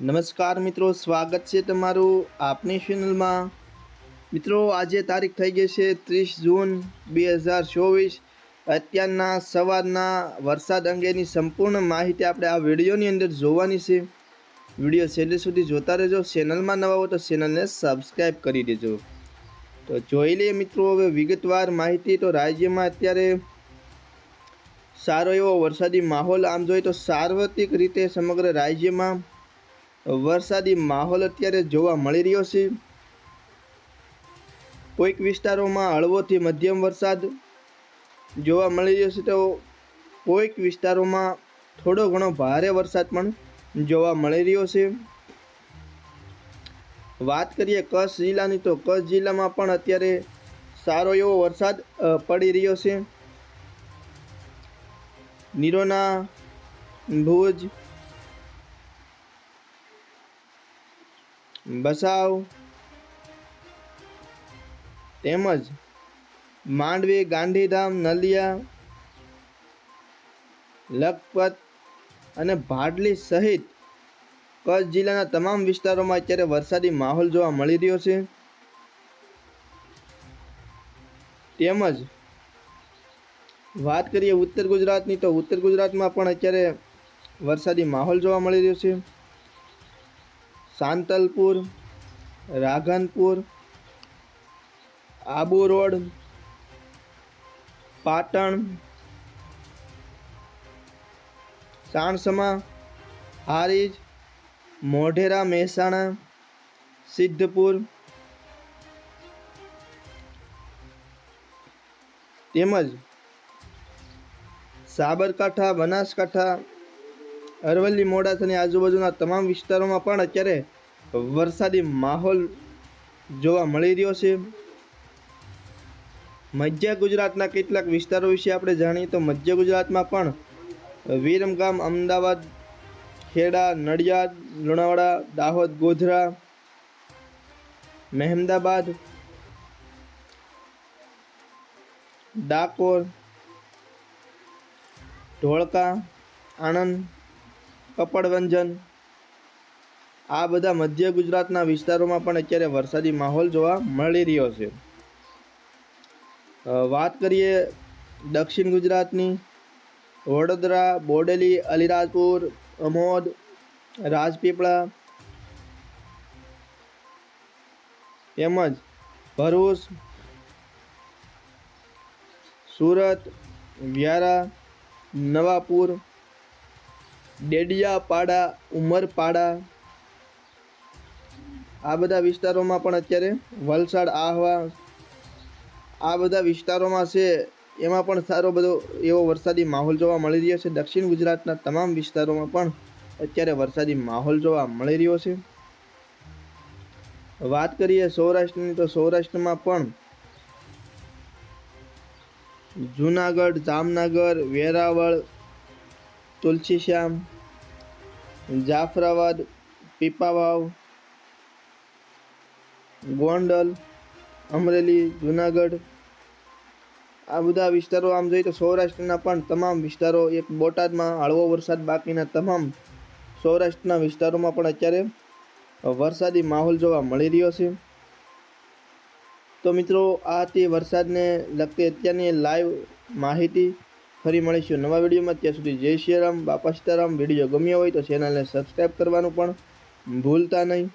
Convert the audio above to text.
નમસ્કાર મિત્રો, સ્વાગત છે તમારું આપની ચેનલમાં મિત્રો, આજે તારીખ થઈ ગઈ છે ત્રીસ જૂન બે હજાર ચોવીસ. અત્યારના સવારના વરસાદ અંગેની સંપૂર્ણ માહિતી આપણે આ વિડીયોની અંદર જોવાની છે. વીડિયો છેલ્લે સુધી જોતા રહેજો. ચેનલમાં નવા હો તો ચેનલને સબસ્ક્રાઈબ કરી દેજો. તો જોઈ લઈએ મિત્રો, હવે વિગતવાર માહિતી. તો રાજ્યમાં અત્યારે સારો એવો વરસાદી માહોલ આમ જોઈએ તો સાર્વત્રિક રીતે સમગ્ર રાજ્યમાં વરસાદી માહોલ અત્યારે જોવા મળી રહ્યો છે. કોઈક વિસ્તારોમાં હળવોથી મધ્યમ વરસાદ જોવા મળી રહ્યો છે તો કોઈક વિસ્તારોમાં થોડો ઘણો ભારે વરસાદ પણ જોવા મળી રહ્યો છે. વાત કરીએ કચ્છ જિલ્લાની તો કચ્છ જિલ્લામાં પણ અત્યારે સારો એવો વરસાદ પડી રહ્યો છે. નિરોના, ભુજ બસાવ. તેમજ માંડવી, ગાંધીધામ, નલિયા, લખપત અને ભાડલી સહિત કચ્છ જિલ્લાના તમામ વિસ્તારોમાં અત્યારે વરસાદી માહોલ જોવા મળી રહ્યો છે. તેમજ વાત કરીએ ઉત્તર ગુજરાતની તો ઉત્તર ગુજરાતમાં પણ અત્યારે વરસાદી માહોલ જોવા મળી રહ્યો છે. સાંતલપુર રાધનપુર આબુ રોડ પાટણ સાણસમા હારીજ મોઢેરા મહેસાણા સિદ્ધપુર તેમજ સાબરકાંઠા બનાસકાંઠા અરવલ્લી મોડાસાની આજુબાજુના તમામ વિસ્તારોમાં પણ અત્યારે વરસાદી માહોલ જોવા મળી રહ્યો છે. મધ્ય ગુજરાતના કેટલાક વિસ્તારો વિશે આપણે જાણીએ તો મધ્ય ગુજરાતમાં પણ વિરમગામ, અમદાવાદ, ખેડા, નડિયાદ, લુણાવાડા, દાહોદ, ગોધરા, મહેમદાબાદ, ડાકોર, ધોળકા, આણંદ કપડવંજન. આ બધા મધ્ય ગુજરાતના વિસ્તારોમાં પણ અત્યારે વરસાદી માહોલ જોવા મળી રહ્યો છે. વાત કરીએ દક્ષિણ ગુજરાતની. વડોદરા, બોડેલી, અલીરાજપુર, અમોદ, રાજપીપળા. તેમજ ભરૂચ, સુરત, વ્યારા, નવાપુર ડેડિયાપાડા, ઉમરપાડા. આ બધા વિસ્તારોમાં પણ અત્યારે વલસાડ, આહવા, આ બધા વિસ્તારોમાં છે. એમાં પણ સારો બધો એવો વરસાદી માહોલ જોવા મળી રહ્યો છે. દક્ષિણ ગુજરાતના તમામ વિસ્તારોમાં પણ અત્યારે વરસાદી માહોલ જોવા મળી રહ્યો છે. વાત કરીએ સૌરાષ્ટ્રની, તો સૌરાષ્ટ્રમાં પણ જુનાગઢ, જામનગર, વેરાવળ તુલસીશ્યામ, જાફરાબાદ, પીપાવાવ, ગોંડલ, અમરેલી, જુનાગઢ, આ બધા વિસ્તારો આમ જોઈએ તો સૌરાષ્ટ્રના પણ તમામ વિસ્તારો, એક બોટાદમાં હળવો વરસાદ બાકીના તમામ સૌરાષ્ટ્રના વિસ્તારોમાં પણ અત્યારે વરસાદી માહોલ જોવા મળી રહ્યો છે. તો મિત્રો, આ હતી વરસાદને લગતી અત્યારની લાઈવ માહિતી ફરી મળીશું નવા વિડીયોમાં. ત્યાં સુધી જય શ્રી રામ બાપા સીતારામ. વીડિયો ગમ્યો હોય તો ચેનલને સબસ્ક્રાઈબ કરવાનું પણ ભૂલતા નહીં.